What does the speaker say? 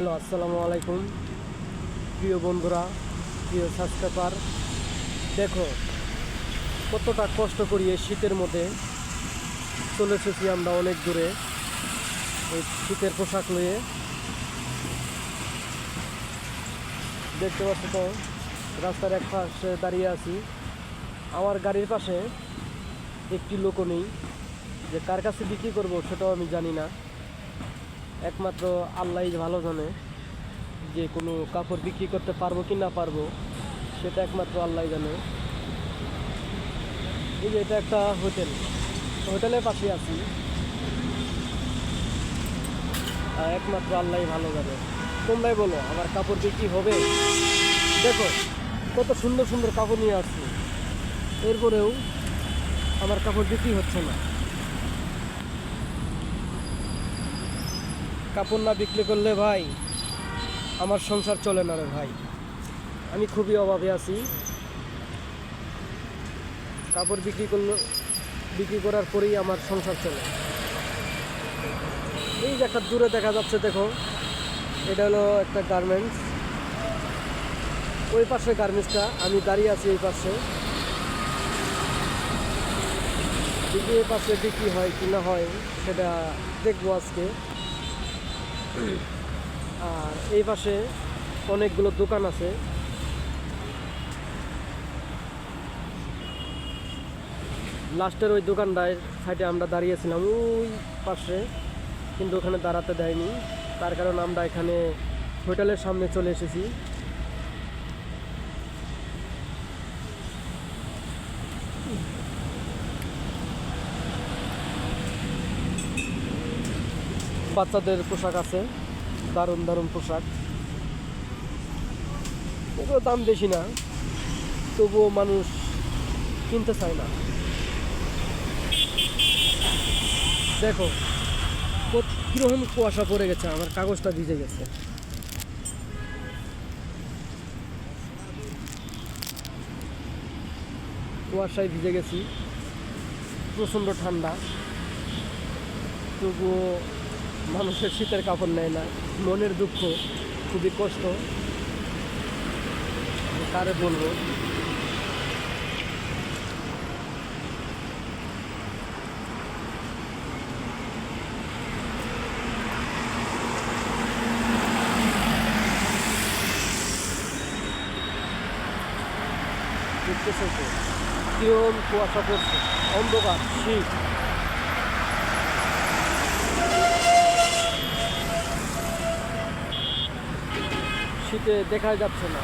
Hello, আসসালামু আলাইকুম। প্রিয় বন্ধুরা, প্রিয় সাবস্ক্রাইবার দেখো কতটা কষ্ট করি এই শীতের মধ্যে চলে এসেছি আমরা অনেক দূরে। এই শীতের পোশাক নিয়ে দেখতে পাচ্ছ তো, রাস্তার এক পাশে দাঁড়িয়ে আছি। আমার গাড়ির পাশে একটি লোকও নেই। যে কার কাছে বিক্রি করব সেটাও আমি জানি না। একমাত্র আল্লাহ ভালো জানে যে কোনো কাপড় বিক্রি করতে পারব কি না পারব, সেটা একমাত্র আল্লাহ জানে। এই যে এটা একটা হোটেল হোটেলের পাশে আছি। একমাত্র আল্লাহ ভালো জানে। তোমরাই বলো, আমার কাপড় বিক্রি হবে? দেখো, কত সুন্দর সুন্দর কাপড় নিয়ে আসছি। এরপরেও আমার কাপড় বিক্রি হচ্ছে না। কাপড় না বিক্রি করলে ভাই, আমার সংসার চলে না রে ভাই। আমি খুবই অভাবে আছি। কাপড় বিক্রি করলে, বিক্রি করার পরেই আমার সংসার চলে। এই যে একটা দূরে দেখা যাচ্ছে, দেখো। এটা হলো একটা গার্মেন্টস ওই পাশে গার্মেন্টসটা আমি দাঁড়িয়ে আছি এই পাশে। এই পাশে বিক্রি হয় কি না হয়, সেটা দেখব আজকে। আর এই পাশে অনেকগুলো দোকান আছে। লাস্টের ওই দোকানটায় সাইডে আমরা দাঁড়িয়েছিলাম, ওই পাশে, কিন্তু ওখানে দাঁড়াতে দেয়নি। তার কারণ আমরা এখানে হোটেলের সামনে চলে এসেছি। বাচ্চাদের পোশাক আছে। দারুণ দারুণ পোশাক। এগুলো দাম বেশি না। তবুও মানুষ কিনতে চায় না। দেখো, কীরকম কুয়াশা পড়ে গেছে, আমার কাগজটা ভিজে গেছে। কুয়াশায় ভিজে গেছি। প্রচণ্ড ঠান্ডা। তবুও মানুষের শীতের কাপড় নেয় না, মনের দুঃখ, খুবই কষ্ট। কারে বলব? কুয়াশা পড়ছে, অন্ধকার, শীত। শীতে দেখা যাচ্ছে না।